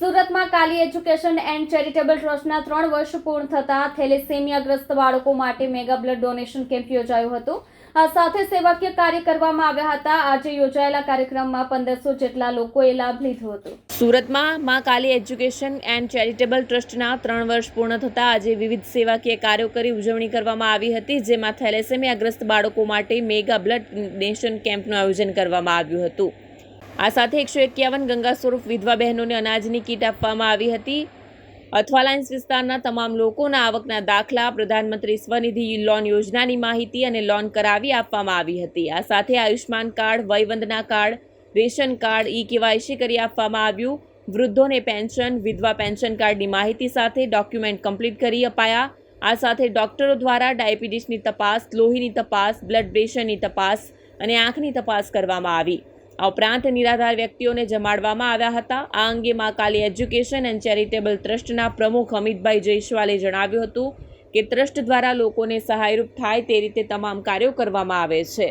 સુરતમાં કાલી education and charitable ટ્રસ્ટના ત્રણ વર્ષ પૂર્ણ થતા થેલેસેમિયાગ્રસ્ત બાળકો માટે મેગા બ્લડ ડોનેશન કેમ્પ યોજાયો હતો. આ સાથે સેવાકીય કાર્ય કરવામાં આવ્યા હતા. આજે યોજાયેલા કાર્યક્રમમાં પંદરસો જેટલા લોકોએ લાભ લીધો હતો. સુરતમાં મા કાલી એજ્યુકેશન એન્ડ ચેરિટેબલ ટ્રસ્ટના ત્રણ વર્ષ પૂર્ણ થતાં આજે વિવિધ સેવાકીય કાર્યો કરી ઉજવણી કરવામાં આવી હતી, જેમાં થેલેસેમિયાગ્રસ્ત બાળકો માટે મેગા બ્લડ ડોનેશન કેમ્પનું આયોજન કરવામાં આવ્યું હતું. આ સાથે એકસો એકાવન ગંગા સ્વરૂપ વિધવા બહેનોને અનાજની કીટ આપવામાં આવી હતી. અથવાલાઇન્સ વિસ્તારના તમામ લોકોના આવકના દાખલા, પ્રધાનમંત્રી સ્વનિધિ લોન યોજનાની માહિતી અને લોન કરાવી આપવામાં આવી હતી. આ સાથે Ayushman card, Vayvandana card, ration card e KYC કરી આપવામાં આવ્યું. વૃદ્ધોને પેન્શન, વિધવા પેન્શન કાર્ડની માહિતી સાથે ડોક્યુમેન્ટ કમ્પ્લીટ કરી અપાયા. આ સાથે ડોક્ટરો દ્વારા ડાયાબિટીસની તપાસ, લોહીની તપાસ, બ્લડ પ્રેશરની તપાસ અને આંખની તપાસ કરવામાં આવી. આ ઉપરાંત નિરાધાર વ્યક્તિઓને જમાડવામાં આવ્યા હતા. આ અંગે મા કાલી એજ્યુકેશન એન્ડ ચેરિટેબલ ટ્રસ્ટના પ્રમુખ અમિતભાઈ જયસ્વાલે જણાવ્યું હતું કે ટ્રસ્ટ દ્વારા લોકોને સહાયરૂપ થાય તે રીતે તમામ કાર્યો કરવામાં આવે છે.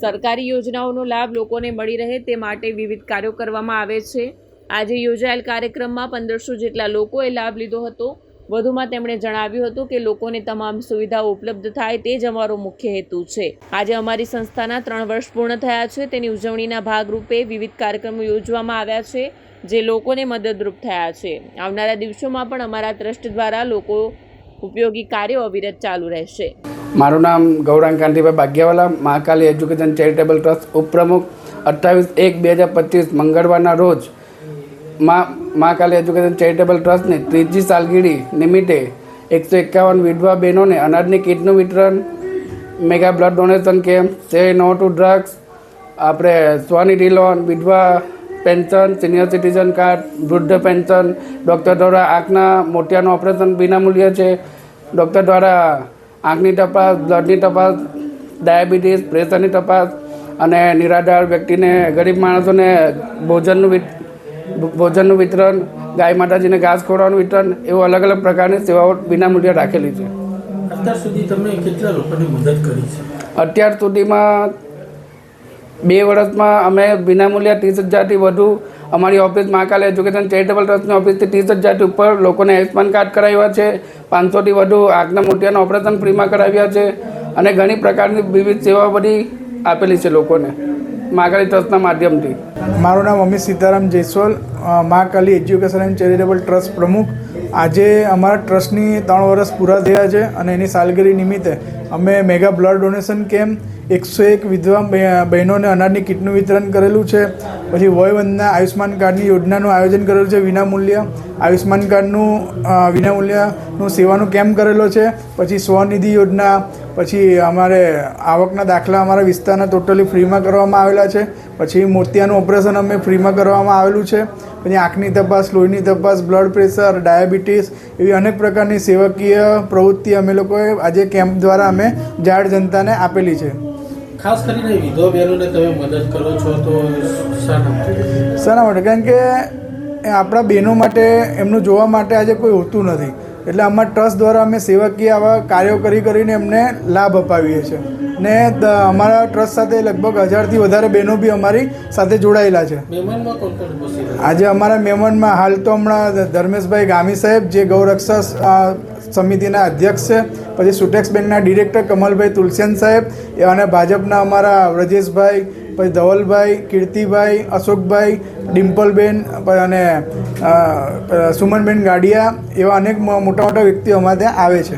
સરકારી યોજનાઓનો લાભ લોકોને મળી રહે તે માટે વિવિધ કાર્યો કરવામાં આવે છે. આજે યોજાયેલ કાર્યક્રમમાં પંદરસો જેટલા લોકોએ લાભ લીધો હતો. વધુમાં તેમણે જણાવ્યું હતું કે લોકોને તમામ સુવિધાઓ ઉપલબ્ધ થાય તે જ અમારો મુખ્ય હેતુ છે. આજે અમારી સંસ્થાના ત્રણ વર્ષ પૂર્ણ થયા છે. તેની ઉજવણીના ભાગરૂપે વિવિધ કાર્યક્રમો યોજવામાં આવ્યા છે, જે લોકોને મદદરૂપ થયા છે. આવનારા દિવસોમાં પણ અમારા ટ્રસ્ટ દ્વારા લોકો ઉપયોગી કાર્યો અવિરત ચાલુ રહેશે. મારું નામ Gaurang Kantibhai Bagyawala, Mahakali education charitable trust ઉપપ્રમુખ. અઠ્ઠાવીસ એક બે હજાર પચીસ મંગળવારના રોજ મા, મહાકાલી એજ્યુકેશન ચેરિટેબલ ટ્રસ્ટની ત્રીજી સાલગીરી નિમિત્તે એકસો એકાવન વિધવા બહેનોને અનાજની કીટનું વિતરણ, મેગા બ્લડ ડોનેશન કેમ્પ સે નો ટુ ડ્રગ્સ, આપણે સ્વનિધિ લોન વિધવા પેન્શન, સિનિયર સિટીઝન કાર્ડ, વૃદ્ધ પેન્શન, ડૉક્ટર દ્વારા આંખના મોતિયાનું ઓપરેશન વિનામૂલ્ય છે, ડૉક્ટર દ્વારા આંખની તપાસ, બ્લડની તપાસ, ડાયાબિટીસ, પ્રેશરની તપાસ અને નિરાધાર વ્યક્તિને ગરીબ માણસોને ભોજનનું ભોજનનું વિતરણ ગાય માતાજીને ઘાસ ખોરવાનું વિતરણ એવું અલગ અલગ પ્રકારની સેવાઓ વિનામૂલ્યે રાખેલી છે. અત્યાર સુધી તમે કેટલા લોકોની મદદ કરી છે? અત્યાર સુધીમાં બે વર્ષમાં અમે વિનામૂલ્યે ત્રીસ હજારથી વધુ અમારી ઓફિસ મહાકાલ એજ્યુકેશન ચેરિટેબલ ટ્રસ્ટની ઓફિસથી ત્રીસ હજારથી ઉપર લોકોને આયુષ્યમાન કાર્ડ કરાવ્યા છે. પાંચસોથી વધુ આગના મોતિયાના ઓપરેશન ફ્રીમાં કરાવ્યા છે. અને ઘણી પ્રકારની વિવિધ સેવાઓ બધી આપેલી છે લોકોને. મહાકાળી ટ્રસ્ટના માધ્યમથી. મારું નામ Amit Sitaram Jaiswal. Ma Kali education and charitable trust પ્રમુખ. આજે અમારા ટ્રસ્ટની ત્રણ વર્ષ પૂરા થયા છે અને એની સાલગીરી નિમિત્તે અમે મેગા બ્લડ ડોનેશન કેમ્પ, એકસો એક વિધવા બહેનોને અનાજની કીટનું વિતરણ કરેલું છે. પછી વયવંદના આયુષ્માન કાર્ડની યોજનાનું આયોજન કરેલું છે વિનામૂલ્ય. આયુષ્માન કાર્ડનું વિનામૂલ્યનું સેવાનું કેમ્પ કરેલો છે. પછી સ્વનિધિ યોજના, પછી અમારે આવકના દાખલા અમારા વિસ્તારના ટોટલી ફ્રીમાં કરવામાં આવેલા છે. પછી મોતિયાનું ઓપરેશન અમે ફ્રીમાં કરવામાં આવેલું છે. પછી આંખની તપાસ લોહીની તપાસ બ્લડ પ્રેશર ડાયાબિટીસ એવી અનેક પ્રકારની સેવકીય પ્રવૃત્તિ અમે લોકોએ આજે કેમ્પ દ્વારા અમે જાહેર જનતાને આપેલી છે. ખાસ કરીને વિધવા બહેનોને તમે મદદ કરો છો તો શાના માટે? માટે? કારણ કે આપણા બહેનો માટે એમનું જોવા માટે આજે કોઈ હોતું નથી. એટલે અમારા ટ્રસ્ટ દ્વારા અમે સેવકીય આવા કાર્યો કરી કરીને એમને લાભ અપાવીએ છીએ ને અમારા ટ્રસ્ટ સાથે લગભગ હજારથી વધારે બહેનો બી અમારી સાથે જોડાયેલા છે? આજે અમારા મહેમાનમાં હાલ તો હમણાં ધર્મેશભાઈ ગામી સાહેબ જે ગૌરક્ષા સમિતિના અધ્યક્ષ છે પછી સુટેક્સ બેંકના ડિરેક્ટર કમલભાઈ તુલસેન સાહેબ એ અને ભાજપના અમારા વ્રજેશભાઈ પછી ધવલભાઈ, કીર્તિભાઈ, અશોકભાઈ, ડિમ્પલબેન અને સુમનબેન ગાડિયા એવા અનેક મોટા મોટા વ્યક્તિઓ અમારે ત્યાં આવે છે.